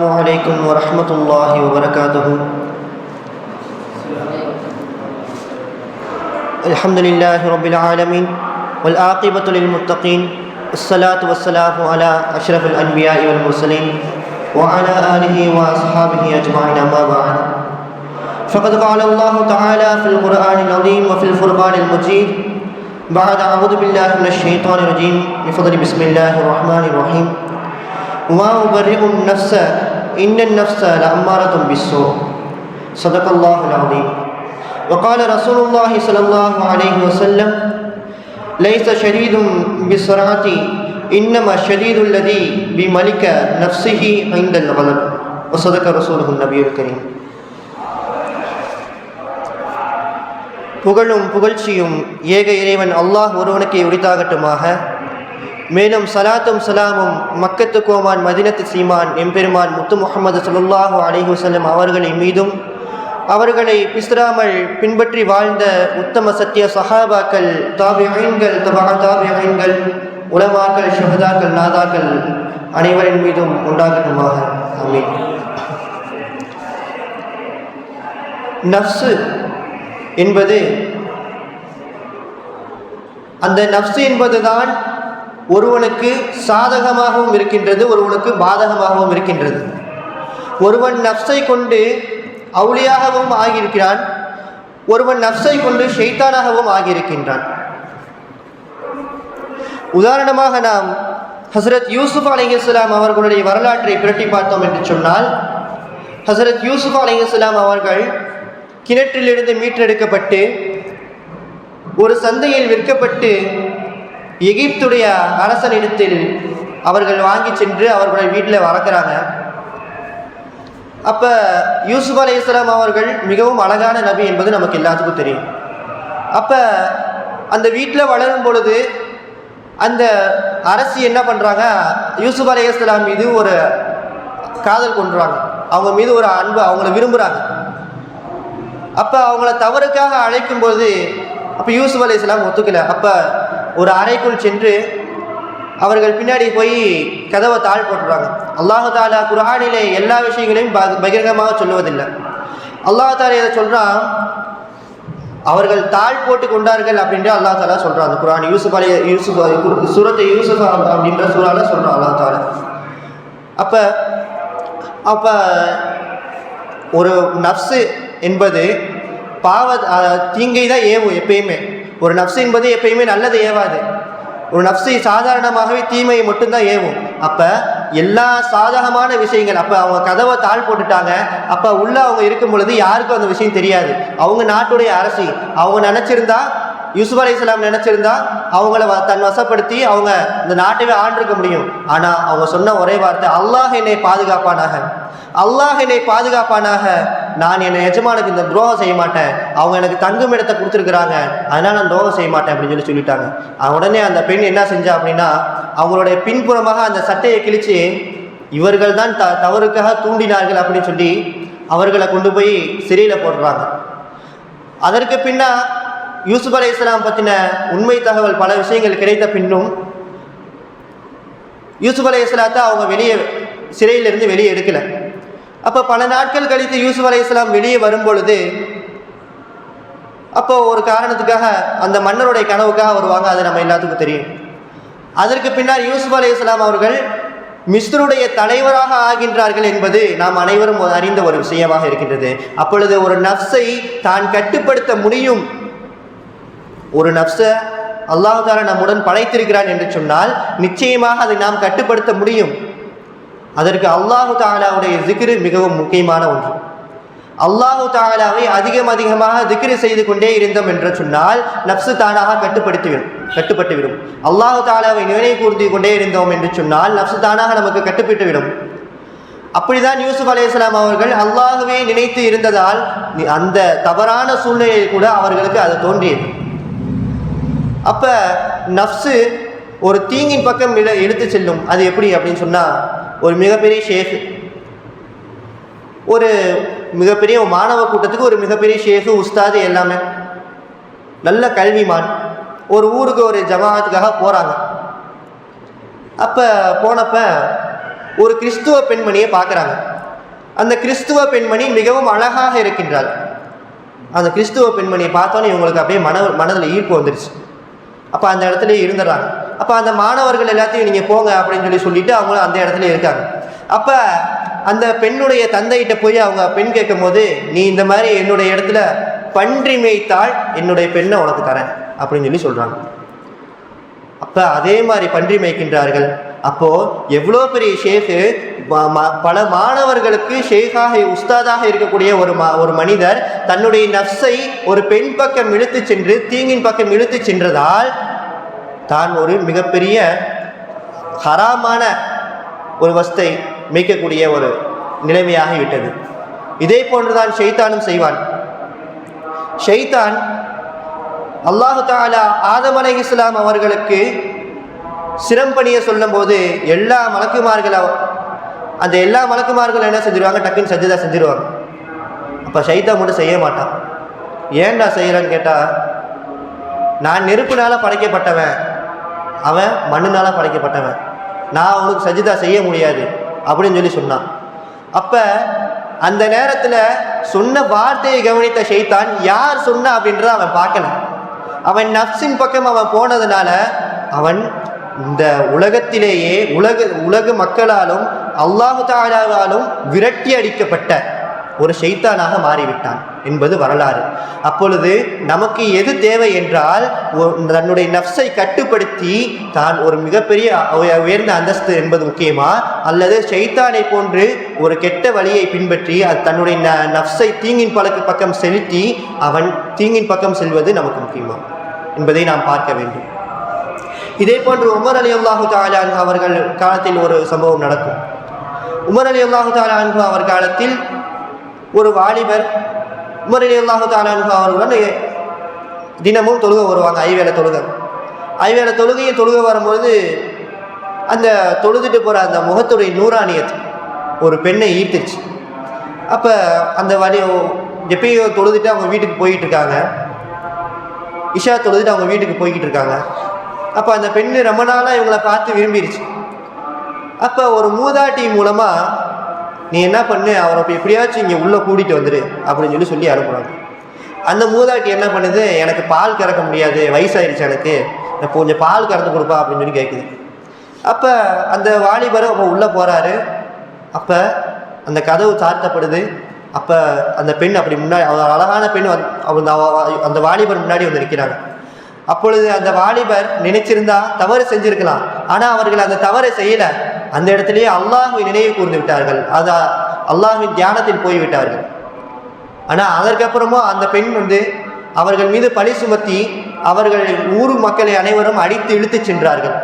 السلام عليكم ورحمة الله وبركاته. الحمد لله رب العالمين والعاقبة للمتقين الصلاة والسلام على أشرف الأنبياء والمرسلين وعلى آله وأصحابه أجمعين أما بعد. فقد قال الله تعالى في القرآن العظيم وفي الفرقان المجيد بعد أعوذ بالله من الشيطان الرجيم. بفضل بسم الله الرحمن الرحيم. وما أبرئ النفس إن النفس لأمارة بالسوء صدق الله العظيم وقال رسول الله صلى الله عليه وسلم ليس شديد بالسرعة إنما الشديد الذي بملك نفسه عند الغضب وصدق رسوله النبي الكريم புகழும் புகழ்ச்சியும் ஏக இறைவன் அல்லாஹ் ஒருவனுக்கே உரித்தாகட்டுமாக மேலும் சலாத்தும் சலாமும் மக்கத்து கோமான் மதினத்து சீமான் எம்பெருமான் முத்து முகமது சல்லாஹூ அலிஹுசல்லம் அவர்களின் மீதும் அவர்களை பிஸ்ராமல் பின்பற்றி வாழ்ந்த உத்தம சத்திய சஹாபாக்கள் தாபியங்கள் தபா தாபியங்கள் உலமாக்கள் ஷஹதாக்கள் நாதாக்கள் அனைவரின் மீதும் உண்டாகட்டுமாக. அமீன் நஃப்ஸு என்பது அந்த நஃப்ஸு என்பதுதான் ஒருவனுக்கு சாதகமாகவும் இருக்கின்றது ஒருவனுக்கு பாதகமாகவும் இருக்கின்றது. ஒருவன் நப்சை கொண்டு அவுளியாகவும் ஆகியிருக்கிறான் ஒருவன் நப்சை கொண்டு ஷெய்தானாகவும் ஆகியிருக்கின்றான். உதாரணமாக நாம் ஹசரத் யூசுப் அலிஹிஸ்லாம் அவர்களுடைய வரலாற்றை புரட்டி பார்த்தோம் என்று சொன்னால் ஹசரத் யூசுப் அலிஹிஸ்லாம் அவர்கள் கிணற்றிலிருந்து மீட்டெடுக்கப்பட்டு ஒரு சந்தையில் விற்கப்பட்டு எகிப்துடைய அரசனிடத்தில் அவர்கள் வாங்கி சென்று அவர்களுடைய வீட்டில் வளர்க்குறாங்க. அப்போ யூசுப் அலி இஸ்லாம் அவர்கள் மிகவும் அழகான நபி என்பது நமக்கு எல்லாத்துக்கும் தெரியும். அப்போ அந்த வீட்டில் வளரும் பொழுது அந்த அரசி என்ன பண்ணுறாங்க யூசுப் அலி இஸ்லாம் மீது ஒரு காதல் கொண்டுறாங்க அவங்க மீது ஒரு அன்பு அவங்கள விரும்புகிறாங்க அப்போ அவங்கள தவறுக்காக அழைக்கும்போது அப்போ யூசுப் அலி இஸ்லாம் ஒத்துக்கலை. அப்போ ஒரு அறைக்குள் சென்று அவர்கள் பின்னாடி போய் கதவை தாழ் போட்டுறாங்க அல்லாஹு தாலா குரானிலே எல்லா விஷயங்களையும் ப பகிரங்கமாக சொல்லுவதில்லை. அல்லாஹ் தாலா இதை சொல்கிறான் அவர்கள் தாழ் போட்டு கொண்டார்கள் அப்படின்ட்டு அல்லா தாலா சொல்கிறான் அந்த குரான் யூசுப் அலி யூசுப் சூரத்தை யூசுப் அப்படின்ற சூறால சொல்கிறான் அல்லா தாலா. அப்போ அப்போ ஒரு நஃப்ஸு என்பது பாவ தீங்கை தான் ஏவும் எப்பயுமே. ஒரு நஃப்ஸ் என்பது எப்பயுமே நல்லது ஏவாது. ஒரு நஃப்ஸை சாதாரணமாகவே தீமையை மட்டும்தான் ஏவும். அப்போ எல்லா சாதகமான விஷயங்கள் அப்போ அவங்க கதவை தாழ் போட்டுட்டாங்க அப்போ உள்ளே அவங்க இருக்கும் பொழுது யாருக்கும் அந்த விஷயம் தெரியாது. அவங்க நாட்டுடைய அரசி அவங்க நினச்சிருந்தா யூசுப் அலி இஸ்லாம் நினச்சிருந்தா அவங்கள வ தன் வசப்படுத்தி அவங்க இந்த நாட்டவே ஆண்டிருக்க முடியும். ஆனால் அவங்க சொன்ன ஒரே வார்த்தை அல்லாஹ் என்னை பாதுகாப்பானாக. அல்லாஹ் என்னை பாதுகாப்பானாக. நான் என் எஜமானுக்கு இந்த துரோகம் செய்ய மாட்டேன். அவங்க எனக்கு தங்கும் இடத்தை கொடுத்துருக்குறாங்க. அதனால் நான் துரோகம் செய்ய மாட்டேன் அப்படின்னு சொல்லி சொல்லிட்டாங்க. உடனே அந்த பெண் என்ன செஞ்சா அப்படின்னா அவங்களுடைய பின்புறமாக அந்த சட்டையை கிழித்து இவர்கள் தான் த தவறுக்காக தூண்டினார்கள் அப்படின்னு சொல்லி அவர்களை கொண்டு போய் சிறையில் போடுறாங்க. அதற்கு பின்னா யூசுப் அலி இஸ்லாம் பற்றின உண்மை தகவல் பல விஷயங்கள் கிடைத்த பின்னும் யூசுப் அலி இஸ்லாத்தை அவங்க வெளியே சிறையிலிருந்து வெளியே எடுக்கலை. அப்போ பல நாட்கள் கழித்து யூசுப் அலி இஸ்லாம் வெளியே வரும்பொழுது அப்போ ஒரு காரணத்துக்காக அந்த மன்னருடைய கனவுக்காக வருவாங்க அது நம்ம எல்லாத்துக்கும் தெரியும். அதற்கு பின்னால் யூசுப் அலி இஸ்லாம் அவர்கள் மிஸ்ருடைய தலைவராக ஆகின்றார்கள் என்பது நாம் அனைவரும் அறிந்த ஒரு விஷயமாக இருக்கின்றது. அப்பொழுது ஒரு நப்சை தான் கட்டுப்படுத்த முடியும். ஒரு நப்சை அல்லாஹு நம்முடன் படைத்திருக்கிறான் என்று சொன்னால் நிச்சயமாக அதை நாம் கட்டுப்படுத்த முடியும். அதற்கு அல்லாஹு தாலாவுடைய திக்ரு மிகவும் முக்கியமான ஒன்று. அல்லாஹு தாலாவை அதிகம் அதிகமாக திக்ரு செய்து கொண்டே இருந்தோம் என்று சொன்னால் நப்சு தானாக கட்டுப்படுத்திவிடும் கட்டுப்பட்டுவிடும். அல்லாஹு தாலாவை நினைவு கூர்ந்து கொண்டே இருந்தோம் என்று சொன்னால் நப்சு தானாக நமக்கு கட்டுப்பட்டுவிடும். அப்படிதான் யூசுப் அலையாம் அவர்கள் அல்லாஹுவே நினைத்து இருந்ததால் அந்த தவறான சூழ்நிலையில் கூட அவர்களுக்கு அது தோன்றியது. அப்போ நஃப்ஸு ஒரு தீங்கின் பக்கம் இட எடுத்து செல்லும். அது எப்படி அப்படின்னு சொன்னால் ஒரு மிகப்பெரிய ஷேஃபு ஒரு மிகப்பெரிய மாணவ கூட்டத்துக்கு ஒரு மிகப்பெரிய ஷேஃபு உஸ்தாது எல்லாமே. நல்ல கல்விமான். ஒரு ஊருக்கு ஒரு ஜமாத்துக்காக போகிறாங்க அப்போ போனப்ப ஒரு கிறிஸ்துவ பெண்மணியை பார்க்குறாங்க அந்த கிறிஸ்துவ பெண்மணி மிகவும் அழகாக இருக்கின்றாள். அந்த கிறிஸ்துவ பெண்மணியை பார்த்தோன்னே இவங்களுக்கு அப்படியே மன மனதில் ஈர்ப்பு வந்துருச்சு. அப்போ அந்த இடத்துல இருந்துடுறாங்க. அப்போ அந்த மாணவர்கள் எல்லாத்தையும் நீங்கள் போங்க அப்படின்னு சொல்லி சொல்லிட்டு அவங்களும் அந்த இடத்துல இருக்காங்க. அப்போ அந்த பெண்ணுடைய தந்தைகிட்ட போய் அவங்க பெண் கேட்கும்போது நீ இந்த மாதிரி என்னுடைய இடத்துல பன்றி மேய்த்தால் என்னுடைய பெண்ணை உனக்கு தரேன் அப்படின்னு சொல்லி சொல்கிறாங்க அப்போ அதே மாதிரி பன்றி மேய்க்கின்றார்கள். அப்போது எவ்வளோ பெரிய ஷேஃபு பல மாணவர்களுக்கு ஷேக்காக உஸ்தாதாக இருக்கக்கூடிய ஒரு ம ஒரு மனிதர் தன்னுடைய நஃப்ஸை ஒரு பெண் பக்கம் இழுத்து சென்று தீங்கின் பக்கம் இழுத்து சென்றதால் தான் ஒரு மிகப்பெரிய ஹராமான ஒரு வஸ்தை மீட்கக்கூடிய ஒரு நிலைமையாகி விட்டது. இதே போன்றுதான் ஷைத்தானும் செய்வான். ஷெய்தான் அல்லாஹு தாலா ஆதம் அலை இஸ்லாம் அவர்களுக்கு சிரம்பணிய சொல்லும்போது எல்லா மலக்குமார்கள் அந்த எல்லா மலக்குமார்கள் என்ன செஞ்சிருவாங்க? டக்குன்னு சஜிதா செஞ்சிருவாங்க. அப்போ ஷைத்தா மட்டும் செய்ய மாட்டான். ஏன்டா செய்கிறேன்னு கேட்டால் நான் நெருப்புனால படைக்கப்பட்டவன். அவன் மண்ணினால் படைக்கப்பட்டவன். நான் அவனுக்கு சஜிதா செய்ய முடியாது அப்படின்னு சொல்லி சொன்னான். அப்போ அந்த நேரத்தில் சொன்ன வார்த்தையை கவனித்த ஷெய்தான் யார் சொன்ன அப்படின்றத அவன் பார்க்கல. அவன் நஃப்ஸின் பக்கம் அவன் போனதுனால அவன் இந்த உலகத்திலேயே உலக உலக மக்களாலும் அல்லாஹு தாலாவாலும் விரட்டி அடிக்கப்பட்ட ஒரு ஷைத்தானாக மாறிவிட்டான் என்பது வரலாறு. அப்பொழுது நமக்கு எது தேவை என்றால் ஒ- தன்னுடைய நஃப்ஸை கட்டுப்படுத்தி தான் ஒரு மிகப்பெரிய உயர்ந்த அந்தஸ்து என்பது முக்கியமா? அல்லது ஷைத்தானை போன்று ஒரு கெட்ட வழியை பின்பற்றி அது தன்னுடைய ந நஃப்ஸை தீங்கின் பழக்கு பக்கம் செலுத்தி அவன் தீங்கின் பக்கம் செல்வது நமக்கு முக்கியமா? என்பதை நாம் பார்க்க வேண்டும். இதே போன்று உமர் அலி அல்லாஹு தாலான் அவர்கள் காலத்தில் ஒரு சம்பவம் நடக்கும். உமர் அலி அல்லாஹு தாலான் அவர் காலத்தில் ஒரு வாலிபர் முறையில் அலி அல்லாஹு அவர்களுடன் தினமும் தொழுக வருவாங்க ஐவேளை தொழுகை. ஐவேளை தொழுகையை தொழுக வரும்பொழுது அந்த தொழுதுட்டு போகிற அந்த முகத்துடைய நூறானியத் ஒரு பெண்ணை ஈர்த்துச்சு அப்போ அந்த வழி எப்பயும் தொழுதுட்டு அவங்க வீட்டுக்கு போய்கிட்டு இருக்காங்க இஷா தொழுதுட்டு அவங்க வீட்டுக்கு போய்கிட்டு இருக்காங்க அப்போ அந்த பெண்ணு ரொம்ப நாளாக இவங்களை பார்த்து விரும்பிடுச்சு அப்போ ஒரு மூதாட்டி மூலமாக நீ என்ன பண்ணு? அவரை இப்போ எப்படியாச்சும் இங்கே உள்ளே கூட்டிகிட்டு வந்துடு அப்படின்னு சொல்லி சொல்லி அனுப்புனாங்க அந்த மூதாட்டி என்ன பண்ணுது? எனக்கு பால் கறக்க முடியாது வயசாயிருச்சு எனக்கு. எனக்கு கொஞ்சம் பால் கறந்து கொடுப்பா அப்படின்னு சொல்லி கேட்குது அப்போ அந்த வாலிபர் அப்போ உள்ளே போகிறாரு அப்போ அந்த கதவு தாழ்த்தப்படுது அப்போ அந்த பெண் அப்படி முன்னாடி அவர் அழகான பெண் வந்து அவங்க அவ- அந்த வாலிபர் முன்னாடி வந்து நிற்கிறாங்க அப்பொழுது அந்த வாலிபர் நினைச்சிருந்தா தவறு செஞ்சிருக்கலாம். ஆனால் அவர்கள் அந்த தவறை செய்யலை. அந்த இடத்திலேயே அல்லாஹுவை நினைவு கூர்ந்து விட்டார்கள். அது அல்லாஹ்வின் தியானத்தில் போய்விட்டார்கள். ஆனால் அதற்கப்புறமும் அந்த பெண் வந்து அவர்கள் மீது பழி சுமத்தி அவர்கள் ஊர் மக்களை அனைவரும் அடித்து இழுத்துச் சென்றார்கள்.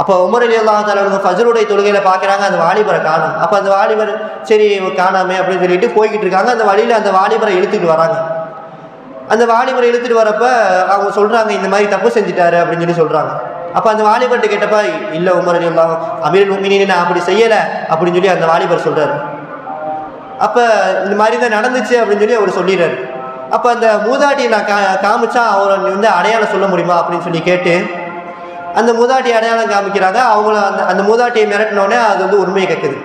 அப்போ உமர் அலி அல்லா தாலா ஃபஜருடைய தொழுகையில் பார்க்குறாங்க அந்த வாலிபரை காணும். அப்போ அந்த வாலிபர் சரி காணாமே அப்படின்னு சொல்லிட்டு போய்கிட்டு இருக்காங்க. அந்த வழியில் அந்த வாலிபரை இழுத்துட்டு வராங்க. அந்த வாலிபரை இழுத்துட்டு வரப்ப அவங்க சொல்கிறாங்க இந்த மாதிரி தப்பு செஞ்சுட்டாரு அப்படின்னு சொல்லி சொல்கிறாங்க அப்போ அந்த வாலிபர்கிட்ட கேட்டப்ப இல்லை உமர் அலி அல்லா அமீர் உமினின் நான் அப்படி செய்யலை அப்படின்னு சொல்லி அந்த வாலிபர் சொல்கிறார் அப்போ இந்த மாதிரி தான் நடந்துச்சு அப்படின்னு சொல்லி அவர் சொல்லிடுறாரு. அப்போ அந்த மூதாட்டியை நான் கா காமிச்சா அவரை வந்து அடையாளம் சொல்ல முடியுமா அப்படின்னு சொல்லி கேட்டு அந்த மூதாட்டி அடையாளம் காமிக்கிறாங்க. அவங்கள அந்த அந்த மூதாட்டியை மிரட்டினோடனே அது வந்து உண்மையை கேட்குது.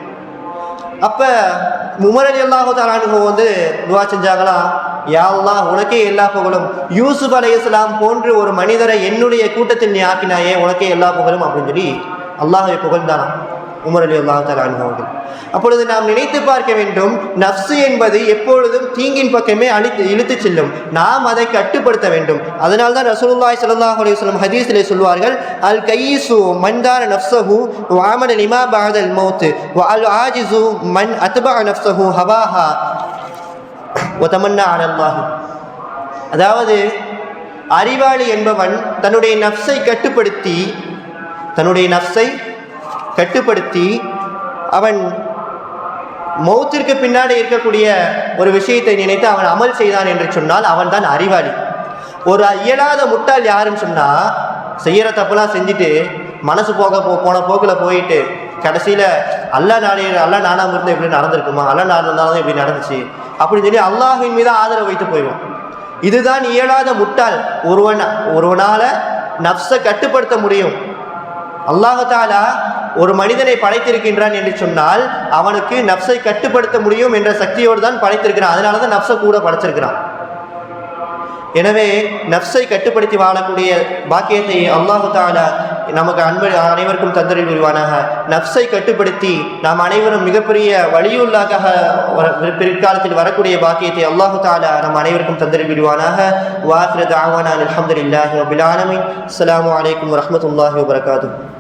அப்போ உமர் அலி அல்லாஹு வந்து துவா செஞ்சாங்களா? யா உனக்கே எல்லா புகழும். யூசுப் அலைஹிஸ்ஸலாம் போன்று ஒரு மனிதரை என்னுடைய கூட்டத்தில் நீ ஆக்கினாயே உனக்கே எல்லா புகழும் அப்படின்னு சொல்லி அல்லாஹை புகழ்ந்தானா உமர் அலி அல்லாஹு தாலானு அப்பொழுது நாம் நினைத்து பார்க்க வேண்டும் நஃப்ஸு என்பது எப்பொழுதும் தீங்கின் பக்கமே அழித்து இழுத்துச் செல்லும். நாம் அதை கட்டுப்படுத்த வேண்டும். அதனால் தான் ரசூலுல்லாய் சல்லாஹ் அலுவலம் ஹதீஸிலே சொல்வார்கள் அல் கையிசு மன்தார நஃப்சஹு வாமன லிமா பாதல் மௌத்து அல் ஆஜிசு மன் அத்பா நஃப்சஹு ஹவாஹா வ தமன்னா அதாவது அறிவாளி என்பவன் தன்னுடைய நஃப்ஸை கட்டுப்படுத்தி தன்னுடைய நஃப்ஸை கட்டுப்படுத்தி அவன் மௌத்திற்கு பின்னாடி இருக்கக்கூடிய ஒரு விஷயத்தை நினைத்து அவன் அமல் செய்தான் என்று சொன்னால் அவன் தான் அறிவாளி. ஒரு இயலாத முட்டாள் யாருன்னு சொன்னால் செய்கிற தப்புலாம் செஞ்சுட்டு மனசு போக போ போன போக்கில் போயிட்டு கடைசியில் அல்லா நாளே அல்லா நானாம் இருந்தால் இப்படி நடந்திருக்குமா? அல்லா நான் இருந்தாலும் இப்படி நடந்துச்சு. அப்படின்னு சொல்லி அல்லாஹின் மீது ஆதரவு வைத்து போயிடும். இதுதான் இயலாத முட்டாள். ஒருவன் ஒருவனால் நப்ஸை கட்டுப்படுத்த முடியும். அல்லாஹத்தாலா ஒரு மனிதனை படைத்திருக்கின்றான் என்று சொன்னால் அவனுக்கு நப்சை கட்டுப்படுத்த முடியும் என்ற சக்தியோடு தான் படைத்திருக்கிறான். அதனால தான் நப்சை கூட படைச்சிருக்கிறான். எனவே நப்சை கட்டுப்படுத்தி வாழக்கூடிய பாக்கியத்தை அல்லாஹு தாலா நமக்கு அன்பு அனைவருக்கும் தந்தரில் புரிவானாக நப்சை கட்டுப்படுத்தி நாம் அனைவரும் மிகப்பெரிய வழியுள்ளாக வர- பிற்காலத்தில் வரக்கூடிய பாக்கியத்தை அல்லாஹு தாலா நம் அனைவருக்கும் தந்தரில் புரிவானாக வாஹிரத் ஆவானா அலமதுல்லாஹி அபிலானமின் அஸ்லாம் வலைக்கம் வரமத்துல்லாஹி வரஹ்மத்துல்லாஹி